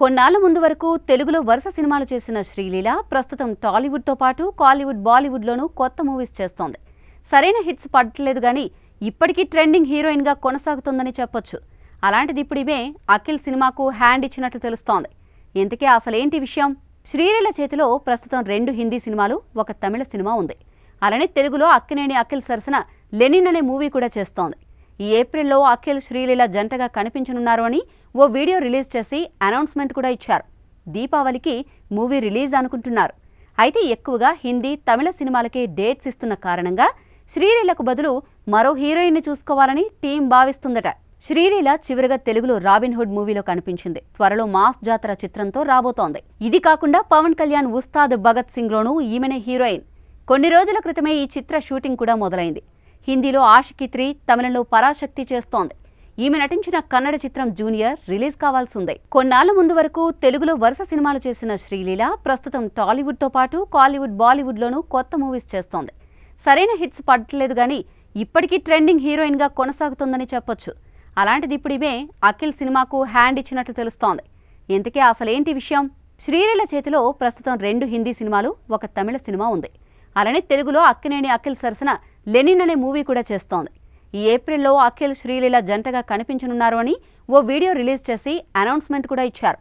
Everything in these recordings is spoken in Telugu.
కొన్నాళ్ళ ముందు వరకు తెలుగులో వరుస సినిమాలు చేసిన శ్రీలీల ప్రస్తుతం టాలీవుడ్తో పాటు కాలీవుడ్ బాలీవుడ్లోనూ కొత్త మూవీస్ చేస్తోంది. సరైన హిట్స్ పడట్లేదు కానీ ఇప్పటికీ ట్రెండింగ్ హీరోయిన్గా కొనసాగుతుందని చెప్పొచ్చు. అలాంటిది ఇప్పుడు అఖిల్ సినిమాకు హ్యాండ్ ఇచ్చినట్లు తెలుస్తోంది. ఇంతకీ అసలేంటి విషయం? శ్రీలీల చేతిలో ప్రస్తుతం రెండు హిందీ సినిమాలు ఒక తమిళ సినిమా ఉంది. అలానే తెలుగులో అక్కినేని అఖిల్ సరసన లెనిన్ అనే మూవీ కూడా చేస్తోంది. ఈ ఏప్రిల్లో అఖిల్ శ్రీలీల జంటగా కనిపించనున్నారు అని ఓ వీడియో రిలీజ్ చేసి అనౌన్స్మెంట్ కూడా ఇచ్చారు. దీపావళికి మూవీ రిలీజ్ అనుకుంటున్నారు. అయితే ఎక్కువగా హిందీ తమిళ సినిమాలకే డేట్స్ ఇస్తున్న కారణంగా శ్రీలీలకు బదులు మరో హీరోయిన్ని చూసుకోవాలని టీం భావిస్తుందట. శ్రీలీల చివరిగా తెలుగులో రాబిన్ హుడ్ మూవీలో కనిపించింది. త్వరలో మాస్ జాతర చిత్రంతో రాబోతోంది. ఇది కాకుండా పవన్ కళ్యాణ్ ఉస్తాద్ భగత్ సింగ్లోనూ ఈమెనే హీరోయిన్. కొన్ని రోజుల క్రితమే ఈ చిత్ర షూటింగ్ కూడా మొదలైంది. హిందీలో ఆషికి త్రీ తమిళంలో పరాశక్తి చేస్తోంది. ఈమె నటించిన కన్నడ చిత్రం జూనియర్ రిలీజ్ కావాల్సి ఉంది కొన్నాళ్ళ ముందు వరకు తెలుగులో వరుస సినిమాలు చేసిన శ్రీలీల ప్రస్తుతం టాలీవుడ్తో పాటు కాలీవుడ్ బాలీవుడ్లోనూ కొత్త మూవీస్ చేస్తోంది. సరైన హిట్స్ పడట్లేదు కానీ ఇప్పటికీ ట్రెండింగ్ హీరోయిన్గా కొనసాగుతుందని చెప్పొచ్చు. అలాంటిది ఇప్పుడు ఈమె అఖిల్ సినిమాకు హ్యాండ్ ఇచ్చినట్లు తెలుస్తోంది. ఇంతకీ అసలేంటి విషయం? శ్రీలీల చేతిలో ప్రస్తుతం రెండు హిందీ సినిమాలు ఒక తమిళ సినిమా ఉంది. అలానే తెలుగులో అక్కినేని అఖిల్ సరసన లెనిన్ అనే మూవీ కూడా చేస్తోంది. ఈ ఏప్రిల్లో అఖిల్ శ్రీలీల జంటగా కనిపించనున్నారు అని ఓ వీడియో రిలీజ్ చేసి అనౌన్స్మెంట్ కూడా ఇచ్చారు.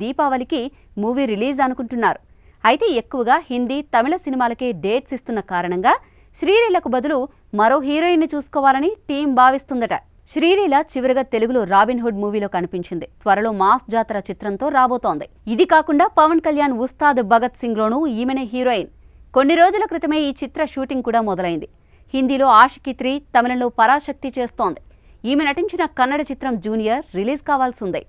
దీపావళికి మూవీ రిలీజ్ అనుకుంటున్నారు. అయితే ఎక్కువగా హిందీ తమిళ సినిమాలకే డేట్స్ ఇస్తున్న కారణంగా శ్రీలీలకు బదులు మరో హీరోయిన్ని చూసుకోవాలని టీం భావిస్తుందట. శ్రీలీల చివరిగా తెలుగులో రాబిన్హుడ్ మూవీలో కనిపించింది. త్వరలో మాస్ జాతర చిత్రంతో రాబోతోంది. ఇది కాకుండా పవన్ కళ్యాణ్ ఉస్తాద్ భగత్ సింగ్లోనూ ఈమెనే హీరోయిన్. కొన్ని రోజుల క్రితమే ఈ చిత్ర షూటింగ్ కూడా మొదలైంది. హిందీలో ఆషికి త్రీ తమిళంలో పరాశక్తి చేస్తోంది. ఈమె నటించిన కన్నడ చిత్రం జూనియర్ రిలీజ్ కావాల్సిందే